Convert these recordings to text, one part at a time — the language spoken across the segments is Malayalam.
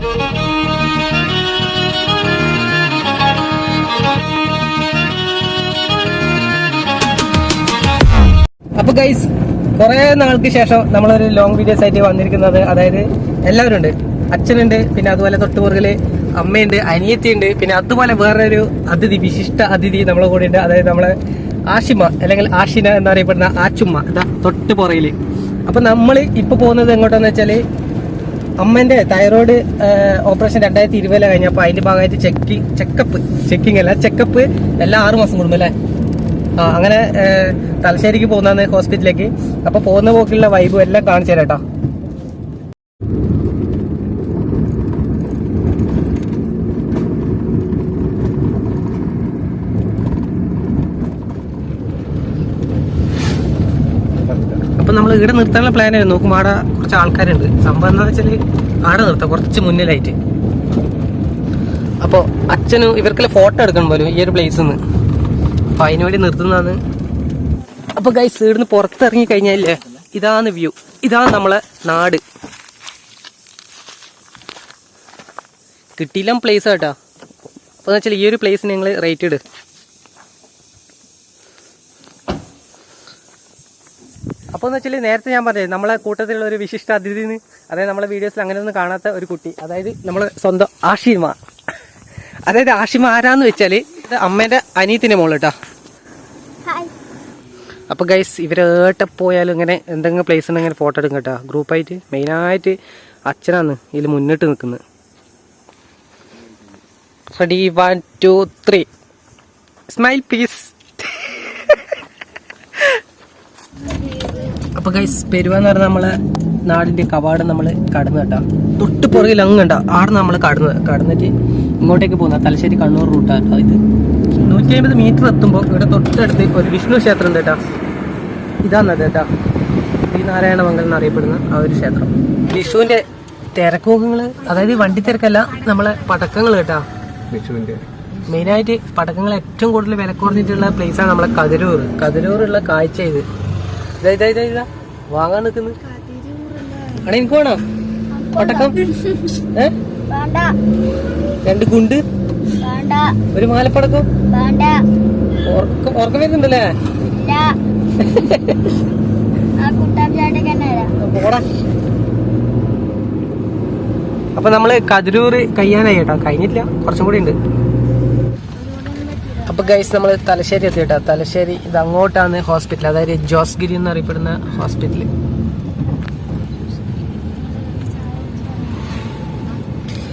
അപ്പൊ ഗൈസ് കുറെ നാൾക്ക് ശേഷം നമ്മളൊരു ലോങ് വീഡിയോസ് ആയിട്ട് വന്നിരിക്കുന്നത് അതായത് എല്ലാവരും ഉണ്ട് അച്ഛനുണ്ട് പിന്നെ അതുപോലെ തൊട്ടുപുറകിൽ അമ്മയുണ്ട് അനിയത്തിയുണ്ട് പിന്നെ അതുപോലെ വേറൊരു അതിഥി വിശിഷ്ട അതിഥി നമ്മളെ കൂടെ ഉണ്ട് അതായത് നമ്മളെ ആഷിമ അല്ലെങ്കിൽ ആഷിന എന്നറിയപ്പെടുന്ന ആച്ചുമ്മ ഇതാ തൊട്ട് പുറകിൽ അപ്പൊ നമ്മൾ ഇപ്പൊ പോകുന്നത് എങ്ങോട്ടാന്ന് വെച്ചാൽ അമ്മന്റെ തൈറോയ്ഡ് ഓപ്പറേഷൻ രണ്ടായിരത്തി ഇരുപതിലെ കഴിഞ്ഞപ്പോൾ അതിന്റെ ഭാഗമായിട്ട് ചെക്ക് ചെക്കപ്പ് ചെക്കിംഗ് അല്ല ചെക്കപ്പ് എല്ലാ ആറു മാസം കൂടുമ്പോൾ അല്ലേ? ആ അങ്ങനെ തലശ്ശേരിക്ക് പോകുന്നതാണ് ഹോസ്പിറ്റലിലേക്ക് അപ്പൊ പോകുന്ന പോക്കിലുള്ള വൈബും എല്ലാം കാണിച്ചു തരാം കേട്ടോ അപ്പൊ നമ്മൾ ഇവിടെ നിർത്താനുള്ള പ്ലാൻ ആയിരുന്നു. നോക്കുമ്പോൾ ആടെ കുറച്ച് ആൾക്കാരുണ്ട്. സംഭവം എന്താ വെച്ചാൽ ആടെ നിർത്താം. കുറച്ച് മുന്നിലായിട്ട്. അപ്പോൾ അച്ഛനും ഇവർക്കെല്ലാം ഫോട്ടോ എടുക്കണം പോലും ഈ ഒരു പ്ലേസിൽ നിന്ന് അപ്പൊ അതിനു വേണ്ടി നിർത്തുന്നതാണ്. അപ്പൊ ഗൈസ് ഇവിടുന്ന് പുറത്തിറങ്ങി കഴിഞ്ഞാലേ ഇതാണ് വ്യൂ ഇതാണ് നമ്മളെ നാട്. കിട്ടിയില്ല പ്ലേസ് കേട്ടോ അപ്പൊ വെച്ചാൽ ഈ ഒരു പ്ലേസിന് ഞങ്ങൾ റേറ്റ് ഇട്. അപ്പോൾ എന്ന് വെച്ചാൽ നേരത്തെ ഞാൻ പറഞ്ഞത് നമ്മളെ കൂട്ടത്തിലുള്ള ഒരു വിശിഷ്ട അതിഥിന്ന് അതായത് നമ്മളെ വീഡിയോസിൽ അങ്ങനെ ഒന്നും കാണാത്ത ഒരു കുട്ടി അതായത് നമ്മൾ സ്വന്തം ആഷിമ. അതായത് ആഷിമ ആരാന്ന് വെച്ചാൽ ഇത് അമ്മേന്റെ അനിയത്തിന്റെ മോൾ കേട്ടോ അപ്പൊ ഗൈസ് ഇവരേട്ട പോയാലും ഇങ്ങനെ എന്തെങ്കിലും പ്ലേസ് ഉണ്ടെങ്കിൽ ഫോട്ടോ എടുക്കും കേട്ടോ ഗ്രൂപ്പായിട്ട് മെയിനായിട്ട് അച്ഛനാണ് ഇതിൽ മുന്നിട്ട് നിൽക്കുന്നത് ready one two three smile please അപ്പൊ ഗൈസ് പെരുവെന്ന് പറഞ്ഞാൽ നമ്മളെ നാടിന്റെ കവാടം നമ്മൾ കടന്നു കേട്ടോ. തൊട്ട് പുറകിൽ അങ്ങ് കണ്ട? ആടെ നമ്മൾ കടന്ന് കടന്നിട്ട് ഇങ്ങോട്ടേക്ക് പോകുന്ന? തലശ്ശേരി കണ്ണൂർ റൂട്ടാട്ടോ ഇത്. നൂറ്റി അമ്പത് മീറ്റർ എത്തുമ്പോൾ ഇവിടെ തൊട്ടടുത്ത് ഒരു വിഷ്ണു ക്ഷേത്രം ഉണ്ട് കേട്ടോ ഇതാണത് കേട്ടോ. ശ്രീനാരായണ മംഗലം എന്നറിയപ്പെടുന്ന ആ ഒരു ക്ഷേത്രം. വിഷുവിന്റെ തിരക്കുകൾ അതായത് വണ്ടി തിരക്കല്ല നമ്മളെ പടക്കങ്ങൾ കേട്ടോ. വിഷുവിന്റെ മെയിനായിട്ട് പടക്കങ്ങൾ ഏറ്റവും കൂടുതൽ വില കുറഞ്ഞിട്ടുള്ള പ്ലേസാണ് നമ്മളെ കതിരൂർ. കതിരൂറുള്ള കാഴ്ച ഇത്. ഇതാ ഇതാ ഇതാ വാങ്ങാൻ നിൽക്കുന്നു. അണ എനിക്ക് വേണോ? ഒട്ടക്കം? ഏ? രണ്ട് കുണ്ട് ഒരു മാലപ്പടക്കം? ഉറക്കം വരുന്നുണ്ടല്ലേ? പോടാ. അപ്പൊ നമ്മൾ കതിരൂർ കഴിയാനായി കേട്ടോ. കഴിഞ്ഞിട്ടില്ല. കുറച്ചും കൂടി ഉണ്ട്. അപ്പൊ ഗൈസ് നമ്മൾ തലശ്ശേരി എത്തി കേട്ടോ തലശ്ശേരി ഇത് അങ്ങോട്ടാണ് ഹോസ്പിറ്റൽ അതായത് ജോസ്ഗിരി എന്നറിയപ്പെടുന്ന ഹോസ്പിറ്റൽ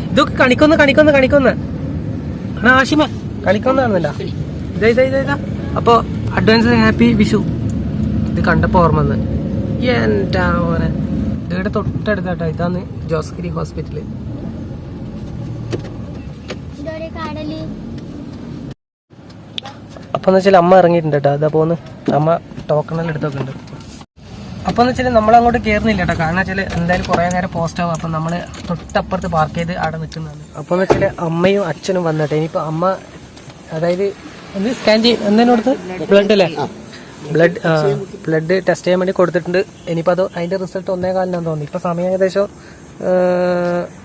ഇതൊക്കെ കണിക്കൊന്ന് കണിക്കൊന്ന് കണിക്കൊന്ന്. ആഷിമ കണിക്കൊന്നാണെന്നില്ല ഇതാ ഇതാ ഇതാ ഇതാ. അപ്പൊ അഡ്വാൻസ് ഹാപ്പി വിഷു. ഇത് കണ്ടപ്പോ ഓർമ്മ വന്ന്. മോനെ? ഇവിടെ തൊട്ടടുത്താട്ടോ ഇതാണ് ജോസ്ഗിരി ഹോസ്പിറ്റൽ ഇതൊരു കടൽ അപ്പൊ എന്ന് വെച്ചാൽ അമ്മ ഇറങ്ങിയിട്ടുണ്ട് കേട്ടോ അതാ പോന്ന്. അമ്മ ടോക്കണെല്ലാം എടുത്തൊക്കെ ഉണ്ട്. അപ്പോൾ എന്ന് വെച്ചാൽ നമ്മൾ അങ്ങോട്ട് കയറുന്നില്ല കേട്ടോ കാരണം വെച്ചാൽ എന്തായാലും കുറേ നേരം പോസ്റ്റ് ആവും. അപ്പം നമ്മൾ തൊട്ടപ്പുറത്ത് പാർക്ക് ചെയ്ത് അവിടെ നിൽക്കുന്നതാണ് അപ്പോൾ എന്ന് വെച്ചാൽ അമ്മയും അച്ഛനും വന്നിട്ട് ഇനിയിപ്പോൾ അമ്മ അതായത് എന്ത് സ്കാൻ ചെയ്യും. എന്തതിനോടത്ത് ബ്ലഡ് അല്ലേ ബ്ലഡ് ബ്ലഡ് ടെസ്റ്റ് ചെയ്യാൻ വേണ്ടി കൊടുത്തിട്ടുണ്ട്. ഇനിയിപ്പോൾ അത് അതിന്റെ റിസൾട്ട് ഒന്നേ കാലിനാന്ന് തോന്നി ഇപ്പോൾ സമയം ഏകദേശം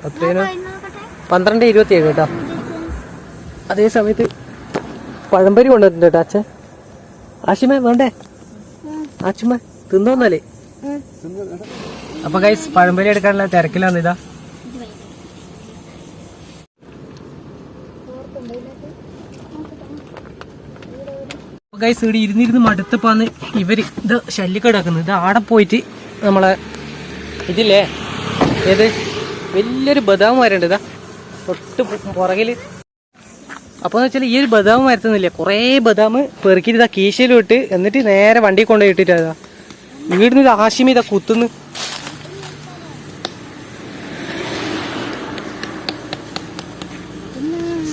എത്രയാണ്? പന്ത്രണ്ട് ഇരുപത്തി ഏഴ് കേട്ടോ അതേ സമയത്ത് പഴംപരി കൊണ്ടുവന്നിട്ടുണ്ട് കേട്ടോ അച്ഛൻ. ആശുമേ വേണ്ടേ? ആച്ചുമ്മ തിന്നോന്നല്ലേ? അപ്പൊ ഗൈസ് പഴംപരി എടുക്കാനുള്ള തിരക്കിലാണ് ഇതാ. ഗൈസ് ഇവിടെ ഇരുന്നിരുന്ന് മടുത്തപ്പാന്ന് ഇവർ ഇത് ശല്യക്കെടാക്കുന്നത്. ഇത് ആടെ പോയിട്ട് നമ്മളെ ഇതില്ലേ? ഏത്? വലിയൊരു ബദാം മരണ്ട് ഇതാ. തൊട്ട് പു- പുറകിൽ അപ്പൊ എന്ന് വെച്ചാൽ ഈ ഒരു ബദാം മരത്തുന്നില്ല കുറേ ബദാം പെറുക്കിട്ട് ഇതാ കീശയിലും ഇട്ട് എന്നിട്ട് നേരെ വണ്ടി കൊണ്ടുപോയി വീടിന് ഇത്. ആശിമ ഇതാ കുത്തുന്നു.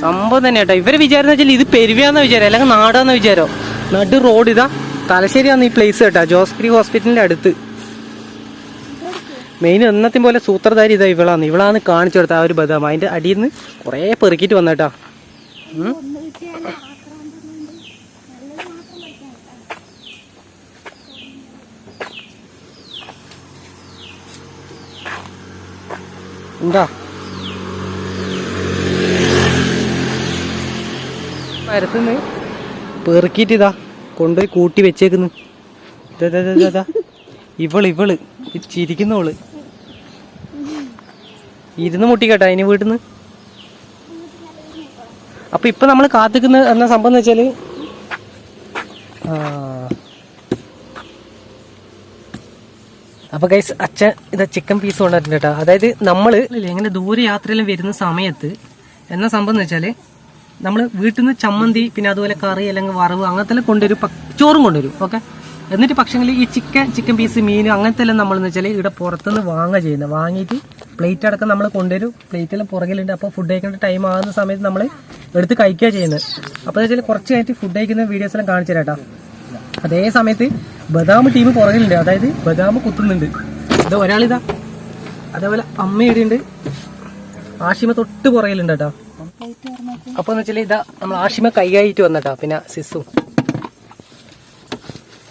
സംഭവം തന്നെ കേട്ടോ. ഇവർ വിചാരം വെച്ചാൽ ഇത് പെരുവയാന്ന വിചാരം അല്ലെങ്കിൽ നാടാന്ന വിചാരോ. നടു റോഡ് ഇതാ തലശ്ശേരിയാണ് ഈ പ്ലേസ് കേട്ടോ ജോസ്ഗിരി ഹോസ്പിറ്റലിന്റെ അടുത്ത്. മെയിൻ എന്നത്തെയും പോലെ സൂത്രധാരി ഇതാ ഇവളാണ് ഇവളാണ് കാണിച്ചു കൊടുത്ത ആ ഒരു ബദാം. അതിന്റെ അടിയിൽ നിന്ന് കുറേ പെറുക്കിട്ട് വന്നേട്ടാ ഉണ്ടോ മരത്തുനിന്ന് പെറുക്കിയിട്ട് ഇതാ കൊണ്ടുപോയി കൂട്ടി വെച്ചേക്കുന്നു. ഇവൾ ഇവൾ. ചിരിക്കുന്നവൾ. ഇരുന്ന് മുട്ടിക്കട്ടെ അതിന് വീട്ടിൽ നിന്ന് അപ്പൊ ഇപ്പൊ നമ്മൾ കാത്തിക്കുന്ന എന്ന സംഭവം എന്ന് വെച്ചാൽ ആ. അപ്പൊ ഗൈസ് അച്ഛൻ ഇതാ ചിക്കൻ പീസ് കൊണ്ടിട്ടുണ്ട് കേട്ടോ അതായത് നമ്മൾ എങ്ങനെ ദൂരയാത്രയിലും വരുന്ന സമയത്ത് എന്ന സംഭവം എന്ന് വെച്ചാൽ നമ്മൾ വീട്ടിൽ നിന്ന് ചമ്മന്തി പിന്നെ അതുപോലെ കറി അല്ലെങ്കിൽ വറവ് അങ്ങനത്തെ കൊണ്ടുവരും ചോറും കൊണ്ടുവരും ഓക്കെ എന്നിട്ട് പക്ഷെങ്കിൽ ഈ ചിക്കൻ ചിക്കൻ പീസ് മീൻ അങ്ങനത്തെ എല്ലാം നമ്മൾ എന്ന് വെച്ചാൽ ഇവിടെ പുറത്തുനിന്ന് വാങ്ങുക ചെയ്യുന്നത് വാങ്ങിയിട്ട് പ്ലേറ്റ് അടക്കം നമ്മൾ കൊണ്ടുവരും. പ്ലേറ്റെല്ലാം പുറകിലുണ്ട്. അപ്പോൾ ഫുഡ് കഴിക്കേണ്ട ടൈം ആകുന്ന സമയത്ത് നമ്മൾ എടുത്ത് കഴിക്കുക ചെയ്യുന്നത് അപ്പോൾ വെച്ചാൽ കുറച്ച് കഴിഞ്ഞിട്ട് ഫുഡ് കഴിക്കുന്ന വീഡിയോസ് എല്ലാം കാണിച്ചു തരാം കേട്ടോ അതേ സമയത്ത് ബദാം ടീം പുറകിലുണ്ട്. അതായത് ബദാം കുത്തുന്നുണ്ട്. ഇത് ഒരാളിതാ. അതേപോലെ അമ്മ ഇവിടെയുണ്ട് ആഷിമ തൊട്ട് പുറകിലുണ്ട് കേട്ടോ. അപ്പോൾ എന്ന് വെച്ചാൽ ഇതാ നമ്മൾ ആഷിമ കൈകായിട്ട് വന്നട്ടാ പിന്നെ സിസു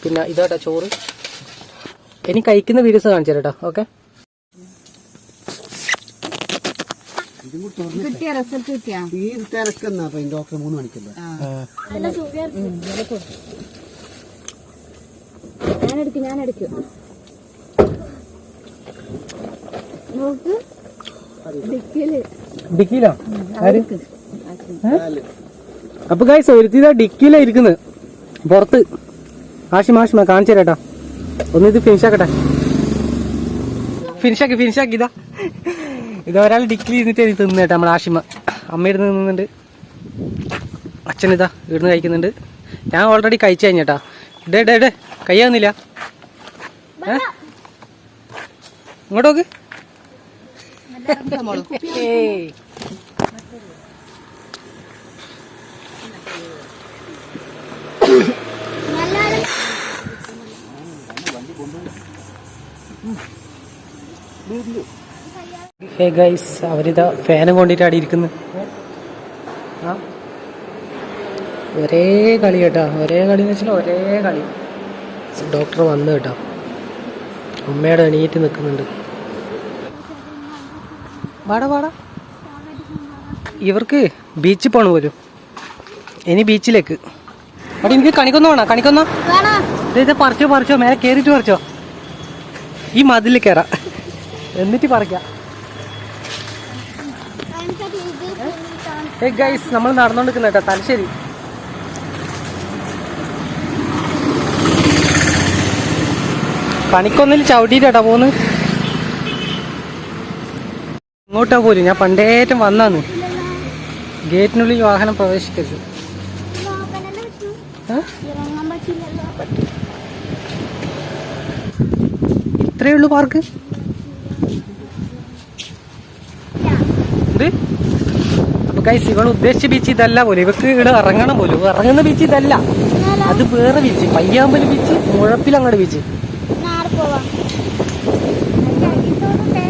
പിന്നെ ഇതാട്ടാ ചോറ്. ഇനി കഴിക്കുന്ന വീഡിയോസ് കാണിച്ചു തരാം കേട്ടോ ഓക്കെ കിട്ടിയ റിസൾട്ട് കിട്ടിയാ? ഈ തിരക്കുന്ന അപ്പൊ ഡോക്ടർ മൂന്ന് മണിക്കല്ലേ? ഞാനെടുക്കും ഞാനെടുക്കും. നോക്ക്. ഡിക്കിൽ ഡിക്കിയിലാ? ആര്? ഏ? അപ്പൊ ഗൈസ് ഒരുത്തിതാ ഡിക്കിയിലാ ഇരിക്കുന്നത് പുറത്ത്. ആഷിമ ആഷിമ കാണിച്ചു തരാട്ടാ ഒന്ന് ഇത് ഫിനിഷ് ആക്കട്ടെ. ഫിനിഷ് ആക്കി ഫിനിഷ് ആക്കി. ഇതാ. ഇത് ഒരാൾ ഡിക്ലി ഇരുന്നിട്ട് എനിക്ക് തിന്നേട്ടാ നമ്മൾ ആഷിമ അമ്മ ഇരുന്ന് തിന്നുന്നുണ്ട്. ഇതാ ഇവിടുന്ന് കഴിക്കുന്നുണ്ട്. ഞാൻ ഓൾറെഡി കഴിച്ചു കഴിഞ്ഞേട്ടാ ഡേ ഡേ ഡേ കയ്യാവുന്നില്ല. ഏ? ഇങ്ങോട്ട് നോക്ക്. ഏയ്. ഹേ ഗൈസ് അവരിതാ ഫാനും കൊണ്ടിട്ട് അവിടെ ഇരിക്കുന്നു. ആ. ഒരേ കളി കേട്ടാ. ഒരേ കളി എന്ന് വെച്ചാൽ ഒരേ കളി. ഡോക്ടർ വന്നു കേട്ടോ. അമ്മയുടെ എണീറ്റ് നിൽക്കുന്നുണ്ട്. വാടാ വാടാ. ഇവർക്ക് ബീച്ചിൽ പോണു പോലും. ഇനി ബീച്ചിലേക്ക് അവിടെ എനിക്ക് കണിക്കൊന്ന വേണോ? കണിക്കൊന്ന? ഇത് പറിച്ചോ പറിച്ചോ. മേലെ കയറിയിട്ട് പറിച്ചോ. ഈ മതിൽ കയറാം എന്നിട്ട് പറിക്കാം. ഏ ഗൈസ് നമ്മൾ നടന്നോണ്ടിരിക്കുന്ന കേട്ടോ. തലശ്ശേരി. പണിക്കൊന്നിൽ ചവിട്ടിട്ടാ പോന്ന് ഇങ്ങോട്ടാ പോലും ഞാൻ പണ്ടേറ്റം വന്നാന്ന്. ഗേറ്റിനുള്ളിൽ വാഹനം പ്രവേശിക്കരുത്. ഏ? ഇത്രയേ ഉള്ളൂ പാർക്ക് എന്ത്? അപ്പൊ ഗൈസ് ഇവൾ ഉദ്ദേശിച്ച ബീച്ച് ഇതല്ല പോലും. ഇവക്ക് ഇവിടെ ഇറങ്ങണം പോലും. ഇറങ്ങുന്ന ബീച്ച് ഇതല്ല. അത് വേറെ ബീച്ച് പയ്യാമ്പൽ ബീച്ച് ബീച്ച്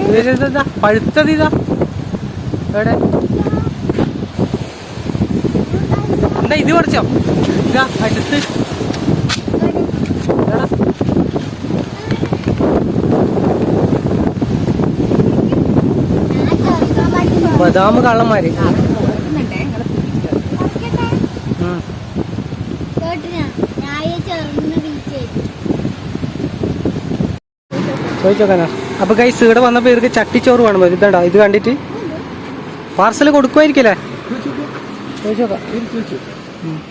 ഇത് ഇത് ഇതാ, പഴുത്തത് ഇതാ. എവിടെ? എന്നാ ഇത് കുറച്ചോ ഇതാ അടുത്ത് എടാ. ബദാം കള്ളന്മാര്. ചോദിച്ചോക്കാനാ? അപ്പൊ കൈ ഇവിടെ വന്നപ്പോ ഇവർക്ക് ചട്ടിച്ചോറ് വേണം. ഇതണ്ടോ ഇത് കണ്ടിട്ട്? പാർസൽ കൊടുക്കുമായിരിക്കല്ലേ ചോദിച്ചോക്കാം.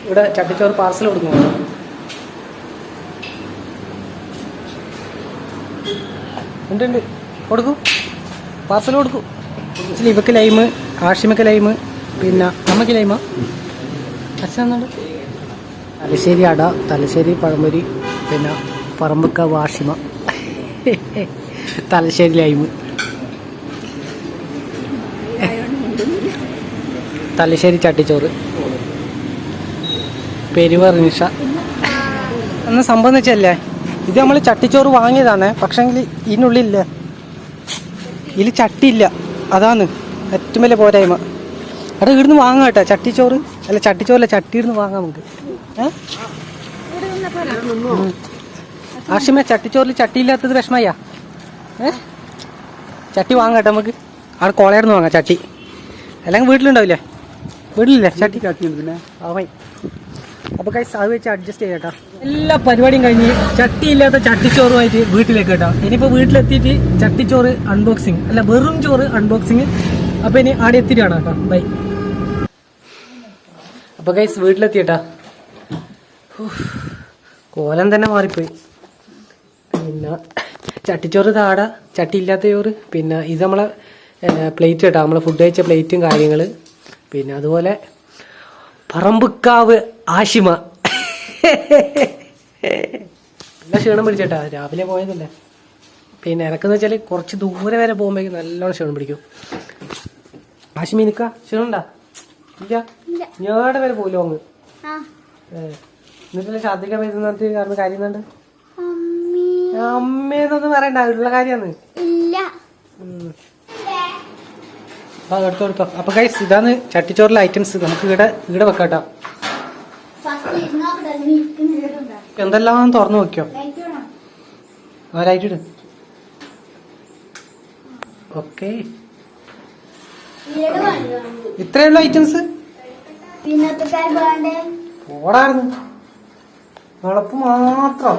ഇവിടെ ചട്ടിച്ചോറ് പാർസൽ കൊടുക്കുമോ ഉണ്ട് ഉണ്ട്. കൊടുക്കൂ. പാർസൽ കൊടുക്കൂ. ഇവക്ക് ലൈമ് ആഷിമക്ക് ലൈമ് പിന്നെ അമ്മയ്ക്ക് ലൈമ. അച്ഛനുണ്ട് തലശ്ശേരി അട തലശ്ശേരി പഴംപൊരി പിന്നെ പറമ്പക്ക വാഷിമ. തലശ്ശേരി ലൈമ്. തലശ്ശേരി ചട്ടിച്ചോറ്. പെരുവറിനിഷ എന്ന സംഭവം എന്ന് വെച്ചല്ലേ? ഇത് നമ്മൾ ചട്ടിച്ചോറ് വാങ്ങിയതാണ്. പക്ഷെങ്കിൽ ഇതിനുള്ളില്ല. ഇതിൽ ചട്ടിയില്ല. അതാണ് ഏറ്റവും വലിയ പോരായ്മ. അവിടെ ഇവിടുന്ന് വാങ്ങാം കേട്ടോ ചട്ടിച്ചോറ്. അല്ല ചട്ടിച്ചോറല്ല ചട്ടി ഇടുന്ന് വാങ്ങാം നമുക്ക്. ആഷിമ ചട്ടിച്ചോറിൽ ചട്ടിയില്ലാത്തത് വിഷമയ്യാ ഏ? ചട്ടി വാങ്ങാം കേട്ടോ നമുക്ക്. അവിടെ കോളയാടുന്ന് വാങ്ങാം ചട്ടി. അല്ലെങ്കിൽ വീട്ടിലുണ്ടാവില്ലേ? വീട്ടിലില്ലേ? ചട്ടി. ചട്ടി പിന്നെ. ആ വൈ അപ്പൊ കൈസ് അത് വെച്ച് അഡ്ജസ്റ്റ് ചെയ്യട്ടോ. എല്ലാ പരിപാടിയും കഴിഞ്ഞ് ചട്ടിയില്ലാത്ത ചട്ടിച്ചോറുമായിട്ട് വീട്ടിലേക്ക് കേട്ടോ. ഇനിയിപ്പോ വീട്ടിലെത്തിയിട്ട് ചട്ടിച്ചോറ് അൺബോക്സിങ് അല്ല വെറും ചോറ് അൺബോക്സിങ് അപ്പൊ ഇനി ആടെ എത്തിയിട്ടാണ് കേട്ടോ. ബൈ അപ്പൊ കൈസ് വീട്ടിലെത്തിയട്ടാ. കോലം തന്നെ മാറിപ്പോയി. പിന്നെ ചട്ടിച്ചോറ് താട ചട്ടി ഇല്ലാത്ത ചോറ്. പിന്നെ ഇത് നമ്മളെ പ്ലേറ്റ് കേട്ടോ. നമ്മളെ ഫുഡ് കഴിച്ച പ്ലേറ്റും കാര്യങ്ങൾ പിന്നെ അതുപോലെ പറമ്പുക്കാവ് ആശിമ. നല്ല ക്ഷീണം പിടിച്ചേട്ടാ. രാവിലെ പോയതല്ലേ. പിന്നെ എനക്കെന്ന് വെച്ചാൽ കുറച്ച് ദൂരെ വരെ പോകുമ്പോഴേക്കും നല്ലോണം ക്ഷീണം പിടിക്കും. ആശിമ നിക്ക ക്ഷീണണ്ടാ. ഞാടെ വരെ പോലും അങ്ങ്? എന്നിട്ടല്ലേ ഛർദ്ദിക്കാൻ വരുന്നത് കാരണം കാര്യം എന്താണ്ട് അമ്മി. അമ്മേന്നൊന്നും പറയണ്ട. ഉള്ള കാര്യമാണ്. ഇല്ല ആ കൊടുക്കാം എടുത്തോ അപ്പൊ ഗൈസ് ഇതാണ് ചട്ടിച്ചോറിലെ ഐറ്റംസ് നമുക്ക് ഇവിടെ ഇവിടെ വെക്കാട്ടോ. എന്തെല്ലാം തുറന്നു നോക്കിയോ ഒരായിട്ട് വേണം? ആ ലൈറ്റ് ഇട്. ഓക്കെ ഇത്രയുള്ള ഐറ്റംസ് ഓടായിരുന്നു. വിളപ്പ് മാത്രം.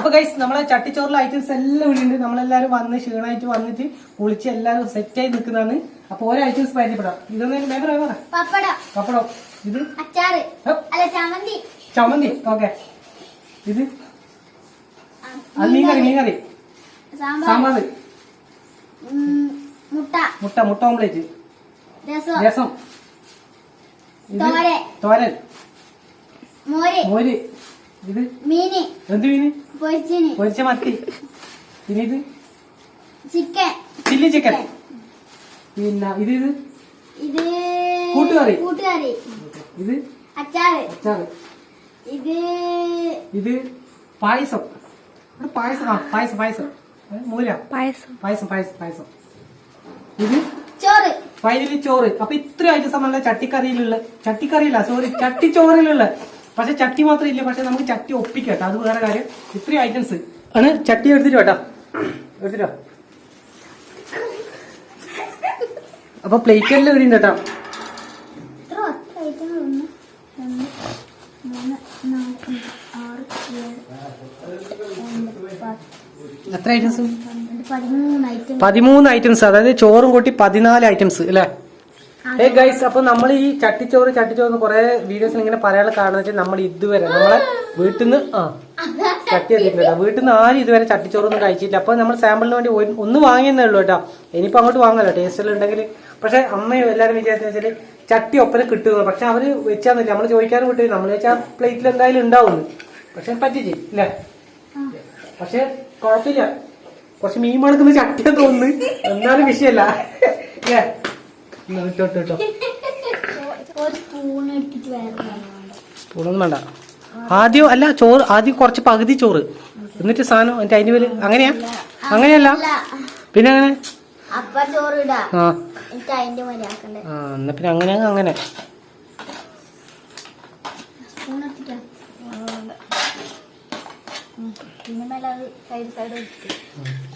അപ്പൊ ഗൈസ് നമ്മളെ ചട്ടിച്ചോറിലെ ഐറ്റംസ് എല്ലാം ഇവിടെ ഉണ്ട്. നമ്മളെല്ലാരും വന്ന് ക്ഷീണമായിട്ട് വന്നിട്ട് കുളിച്ച് എല്ലാരും ആയി നിൽക്കുന്നതാണ്. അപ്പൊ ഓരോ ഐറ്റംസ് പരിചയപ്പെടാം. ഇതൊന്നും വേറെ വേറെ പപ്പടം. പപ്പടം. ഇത്? അച്ചാറ്. ഹപ്പ്. അല്ല ചമ്മന്തി. ചമ്മന്തി. ഓക്കെ. ഇത്? മീൻ കറി മീൻകറി മീൻകറി സാമ്പാർ. മുട്ട. മുട്ട മുട്ട ഓംലേറ്റ് രസം. തോരൻ. മോര്. മോര്. ഇത്? മീന്. എന്ത് മീന്? പൊരിച്ചിന് പൊരിച്ച മത്തി. പിന്നെ ഇത്? ചിക്കൻ. Chilli chicken. പിന്നെ ഇത് ഇത്? ഇത് കൂട്ടുകറി. കൂട്ടുകറി. ഇത്? അച്ചാറ്. അച്ചാറ്. ഇത് ഇത് പായസം. ഇവിടെ പായസം. ആ പായസം പായസം. മൂല. പായസം. പായസം പായസം പായസം. ഇത്? ചോറ്. ഫൈനലി ചോറ്. അപ്പൊ ഇത്ര ഐറ്റംസ് നമ്മളെ ചട്ടിക്കറിയിലുള്ള ചട്ടിക്കറിയില്ല സോറി ചട്ടിച്ചോറിലുള്ള പക്ഷെ ചട്ടി മാത്രം ഇല്ല പക്ഷെ നമുക്ക് ചട്ടി ഒപ്പിക്കട്ടോ അത് വേറെ കാര്യം. ഇത്രയും ഐറ്റംസ് ആണ് ചട്ടി എടുത്തിട്ട് കേട്ടോ. എടുത്തിട്ടോ അപ്പൊ പ്ലേറ്റ് എല്ലാം കേട്ടോ. പത്ത് എത്ര ഐറ്റംസ് പതിമൂന്ന് ഐറ്റംസ് അതായത് ചോറും കൂട്ടി പതിനാല് ഐറ്റംസ് അല്ലേ? ഏ ഗൈസ് അപ്പൊ നമ്മൾ ഈ ചട്ടിച്ചോറ് ചട്ടിച്ചോറ് കുറെ വീഡിയോസിൽ ഇങ്ങനെ പറയാനുള്ള കാരണം വെച്ചാൽ നമ്മൾ ഇതുവരെ നമ്മളെ വീട്ടിൽ നിന്ന് ആ ചട്ടി എത്തിയിട്ടില്ല വീട്ടിൽ നിന്ന് ആരും ഇതുവരെ ചട്ടിച്ചോറൊന്നും കഴിച്ചിട്ടില്ല. അപ്പൊ നമ്മൾ സാമ്പിളിന് വേണ്ടി ഒന്ന് വാങ്ങിയെന്നേ ഉള്ളൂ കേട്ടോ. ഇനിയിപ്പോ അങ്ങോട്ട് വാങ്ങല്ലോ ടേസ്റ്റിൽ ഉണ്ടെങ്കിൽ പക്ഷെ അമ്മയും എല്ലാവരും വിചാരിച്ചു വെച്ചാൽ ചട്ടി ഒപ്പന കിട്ടുന്നു പക്ഷെ അവർ വെച്ചാന്നില്ല. നമ്മൾ ചോദിക്കാനും വിട്ടു. നമ്മൾ വെച്ചാൽ പ്ലേറ്റിൽ എന്തായാലും ഉണ്ടാവുന്നു പക്ഷെ പറ്റിച്ച് ഇല്ല? പക്ഷെ കുഴപ്പമില്ല. കുറച്ച് മീൻ മണക്കുന്ന ചട്ടിയാ തോന്നുന്നു. എന്നാലും വിഷയല്ല ഏ സ്പൂണൊന്നും വേണ്ട. ആദ്യം അല്ല ചോറ് ആദ്യം കുറച്ച് പകുതി ചോറ്. എന്നിട്ട് സാധനം എന്നിട്ട് അതിന്റെ പേര് അങ്ങനെയാ? അങ്ങനെയല്ല? പിന്നെ അങ്ങനെ? ആ. ആ എന്നാ പിന്നെ അങ്ങനെ അങ്ങനെ.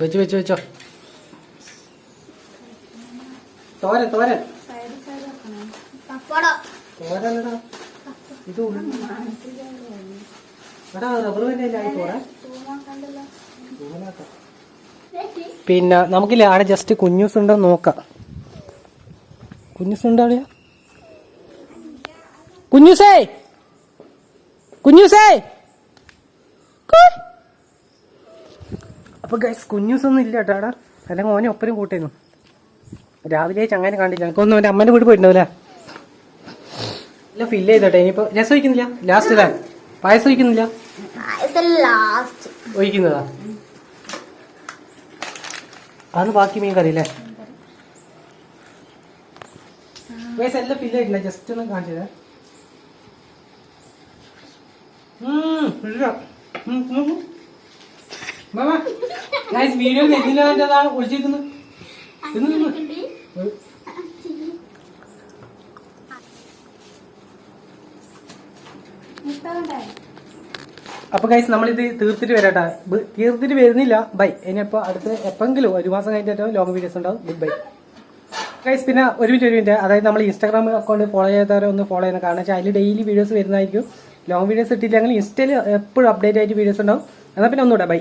വെച്ച് വെച്ച് വെച്ചോ. തോരൻ തോരൻ. തോരനടാ. ഇത്. എടാ റബ്ബർ ആയി തോരാ പിന്നെ നമുക്കില്ല ആടെ ജസ്റ്റ് കുഞ്ഞൂസ് ഉണ്ടോ നോക്കാം. കുഞ്ഞൂസ് ഉണ്ടോ കുഞ്ഞു കുഞ്ഞൂസേ കുഞ്ഞൂസേ സേ! അപ്പൊ ഗൈസ് കുഞ്ഞൂസ് ഒന്നും ഇല്ല കേട്ടോ ആടാ. അല്ലെങ്കിൽ ഓനെ ഒപ്പരും കൂട്ടായിരുന്നു രാവിലെ ചങ്ങനെ കണ്ടില്ല. എനിക്കൊന്നും എന്റെ അമ്മേന്റെ വീട് പോയിട്ടുണ്ടാവില്ല. ഇല്ല ഫില്ല് ചെയ്തോട്ടെ. ഇനിയിപ്പോ രസം ഒഴിക്കുന്നില്ല ലാസ്റ്റ് ഇതാ. പായസം ഒഴിക്കുന്നില്ല? ഒഴിക്കുന്നതാ? അന്ന് ബാക്കി മീൻ കറി അല്ലേ? വയസ്സ് എല്ലാം ഫില്ല് ആയിട്ടില്ല. ജസ്റ്റ് ഒന്ന് കാണിച്ചത് വീഡിയോ വരുന്നില്ല ഒഴിച്ചിരിക്കുന്നു തിന്ന് തിന്ന്. അപ്പൊ ഗൈസ് നമ്മളിത് തീർത്തിട്ട് വരാട്ടാ. തീർത്തിട്ട് വരുന്നില്ല. ബൈ ഇനിയിപ്പോ അടുത്ത് എപ്പെങ്കിലും ഒരു മാസം കഴിഞ്ഞിട്ടോ ലോങ് വീഡിയോസ് ഉണ്ടാവും. ഗുഡ് ബൈ ഗൈസ് പിന്നെ ഒരു മിനിറ്റ് ഒരു മിനിറ്റ് അതായത് നമ്മൾ ഇൻസ്റ്റാഗ്രാം അക്കൗണ്ട് ഫോളോ ചെയ്യാത്തവരെ ഒന്ന് ഫോളോ ചെയ്യണം. കാരണം വെച്ചാൽ അതിൽ ഡെയിലി വീഡിയോസ് വരുന്നതായിരിക്കും. ലോങ് വീഡിയോസ് ഇട്ടില്ലെങ്കിൽ ഇൻസ്റ്റയിൽ എപ്പോഴും അപ്ഡേറ്റ് ആയിട്ട് വീഡിയോസ് ഉണ്ടാവും. എന്നാൽ പിന്നെ ഒന്നുകൂടെ. ബൈ